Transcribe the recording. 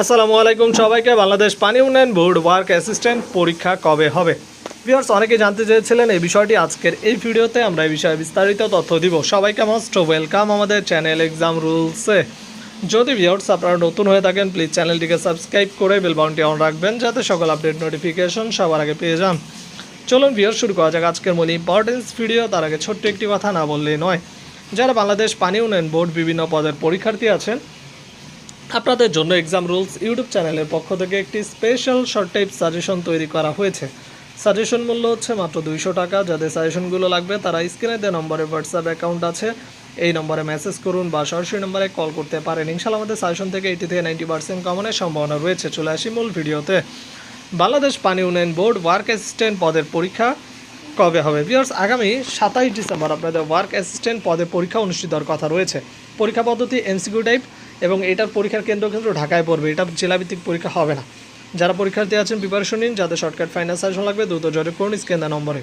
আসসালামু আলাইকুম সবাইকে। বাংলাদেশ পানি উন্নয়ন বোর্ড ওয়ার্ক অ্যাসিস্ট্যান্ট পরীক্ষা কবে হবে? ভিউয়ার্স অনেকে জানতে চেয়েছিলেন এই বিষয়টি। আজকের এই ভিডিওতে আমরা এই বিষয়ে বিস্তারিত তথ্য দিব। সবাইকে মোস্ট ওয়েলকাম আমাদের চ্যানেল এক্সাম রুলসে যদি ভিউয়ার্স আপনারা নতুন হয়ে থাকেন প্লিজ চ্যানেলটিকে সাবস্ক্রাইব করে বেল বাউনটি অন রাখবেন, যাতে সকল আপডেট নোটিফিকেশন সবার আগে পেয়ে যান। চলুন ভিউয়ার শুরু করা যাক আজকের মূল ইম্পর্টেন্স ভিডিও তার আগে ছোট্ট একটি কথা না বললেই নয়। যারা বাংলাদেশ পানি উন্নয়ন বোর্ড বিভিন্ন পদের পরীক্ষার্থী আছেন আপনাদের জন্য এক্সাম রুলস ইউটিউব চ্যানেলের পক্ষ থেকে একটি স্পেশাল শর্ট টাইপ সাজেশন তৈরি করা হয়েছে। সাজেশন মূল্য হচ্ছে মাত্র দুইশো টাকা। যাদের সাজেশনগুলো লাগবে, তারা স্ক্রিনে দেওয়া নম্বরে হোয়াটসঅ্যাপ অ্যাকাউন্ট আছে। এই নম্বরে মেসেজ করুন বা সরাসরি নম্বরে কল করতে পারেন। ইনশাল্লাহ আমাদের সাজেশন থেকে এইটি থেকে নাইনটি পার্সেন্ট কমনের সম্ভাবনা রয়েছে। চলে আসি মূল ভিডিওতে। বাংলাদেশ পানি উন্নয়ন বোর্ড ওয়ার্ক অ্যাসিস্ট্যান্ট পদের পরীক্ষা কবে হবে? বিয়ার্স আগামী সাতাইশ ডিসেম্বর আপনাদের ওয়ার্ক অ্যাসিস্ট্যান্ট পদে পরীক্ষা অনুষ্ঠিত হওয়ার কথা রয়েছে। পরীক্ষা পদ্ধতি এমসিকিউ টাইপ এবং এটার পরীক্ষার কেন্দ্র কিন্তু ঢাকায় পড়বে। এটা জেলাভিত্তিক পরীক্ষা হবে না। যারা পরীক্ষার্থী আছেন প্রিপারেশন নিন। যাদের শর্টকাট ফাইনাল সাজেশন লাগবে, দ্রুত জরে করুন স্ক্যান নম্বরে।